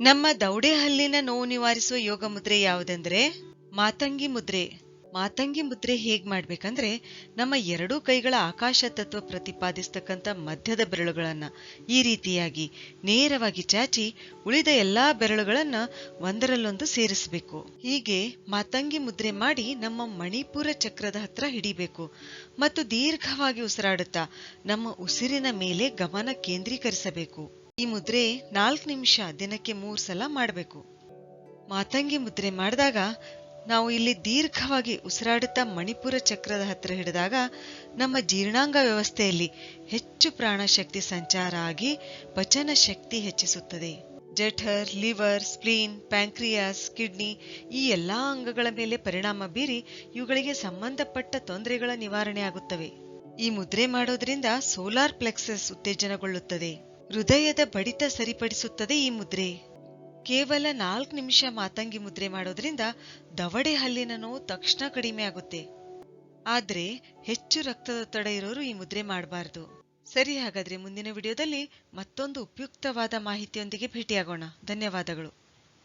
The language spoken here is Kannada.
ನಮ್ಮ ದೌಡೆಹಲ್ಲಿನ ನೋವು ನಿವಾರಿಸುವ ಯೋಗ ಮುದ್ರೆ ಯಾವುದೆಂದ್ರೆ? ಮಾತಂಗಿ ಮುದ್ರೆ. ಮಾತಂಗಿ ಮುದ್ರೆ ಹೇಗ್ ಮಾಡ್ಬೇಕಂದ್ರೆ, ನಮ್ಮ ಎರಡೂ ಕೈಗಳ ಆಕಾಶ ತತ್ವ ಪ್ರತಿಪಾದಿಸ್ತಕ್ಕಂಥ ಮಧ್ಯದ ಬೆರಳುಗಳನ್ನ ಈ ರೀತಿಯಾಗಿ ನೇರವಾಗಿ ಚಾಚಿ ಉಳಿದ ಎಲ್ಲಾ ಬೆರಳುಗಳನ್ನ ಒಂದರಲ್ಲೊಂದು ಸೇರಿಸಬೇಕು. ಹೀಗೆ ಮಾತಂಗಿ ಮುದ್ರೆ ಮಾಡಿ ನಮ್ಮ ಮಣಿಪುರ ಚಕ್ರದ ಹತ್ರ ಹಿಡಿಬೇಕು ಮತ್ತು ದೀರ್ಘವಾಗಿ ಉಸಿರಾಡುತ್ತಾ ನಮ್ಮ ಉಸಿರಿನ ಮೇಲೆ ಗಮನ ಕೇಂದ್ರೀಕರಿಸಬೇಕು. ಈ ಮುದ್ರೆ ನಾಲ್ಕು ನಿಮಿಷ ದಿನಕ್ಕೆ ಮೂರು ಸಲ ಮಾಡಬೇಕು. ಮಾತಂಗಿ ಮುದ್ರೆ ಮಾಡಿದಾಗ ನಾವು ಇಲ್ಲಿ ದೀರ್ಘವಾಗಿ ಉಸಿರಾಡುತ್ತಾ ಮಣಿಪುರ ಚಕ್ರದ ಹತ್ರ ಹಿಡಿದಾಗ ನಮ್ಮ ಜೀರ್ಣಾಂಗ ವ್ಯವಸ್ಥೆಯಲ್ಲಿ ಹೆಚ್ಚು ಪ್ರಾಣಶಕ್ತಿ ಸಂಚಾರ ಆಗಿ ಪಚನ ಶಕ್ತಿ ಹೆಚ್ಚಿಸುತ್ತದೆ. ಜಠರ್, ಲಿವರ್, ಸ್ಪ್ಲೀನ್, ಪ್ಯಾಂಕ್ರಿಯಾಸ್, ಕಿಡ್ನಿ ಈ ಎಲ್ಲಾ ಅಂಗಗಳ ಮೇಲೆ ಪರಿಣಾಮ ಬೀರಿ ಇವುಗಳಿಗೆ ಸಂಬಂಧಪಟ್ಟ ತೊಂದರೆಗಳ ನಿವಾರಣೆ ಆಗುತ್ತವೆ. ಈ ಮುದ್ರೆ ಮಾಡೋದ್ರಿಂದ ಸೋಲಾರ್ ಪ್ಲೆಕ್ಸಸ್ ಉತ್ತೇಜನಗೊಳ್ಳುತ್ತದೆ. ಹೃದಯದ ಬಡಿತ ಸರಿಪಡಿಸುತ್ತದೆ ಈ ಮುದ್ರೆ. ಕೇವಲ ನಾಲ್ಕು ನಿಮಿಷ ಮಾತಂಗಿ ಮುದ್ರೆ ಮಾಡೋದ್ರಿಂದ ದವಡೆ ಹಲ್ಲಿನ ನೋವು ತಕ್ಷಣ ಕಡಿಮೆ ಆಗುತ್ತೆ. ಆದ್ರೆ ಹೆಚ್ಚು ರಕ್ತದೊತ್ತಡ ಇರೋರು ಈ ಮುದ್ರೆ ಮಾಡಬಾರದು. ಸರಿ ಹಾಗಾದ್ರೆ ಮುಂದಿನ ವಿಡಿಯೋದಲ್ಲಿ ಮತ್ತೊಂದು ಉಪಯುಕ್ತವಾದ ಮಾಹಿತಿಯೊಂದಿಗೆ ಭೇಟಿಯಾಗೋಣ. ಧನ್ಯವಾದಗಳು.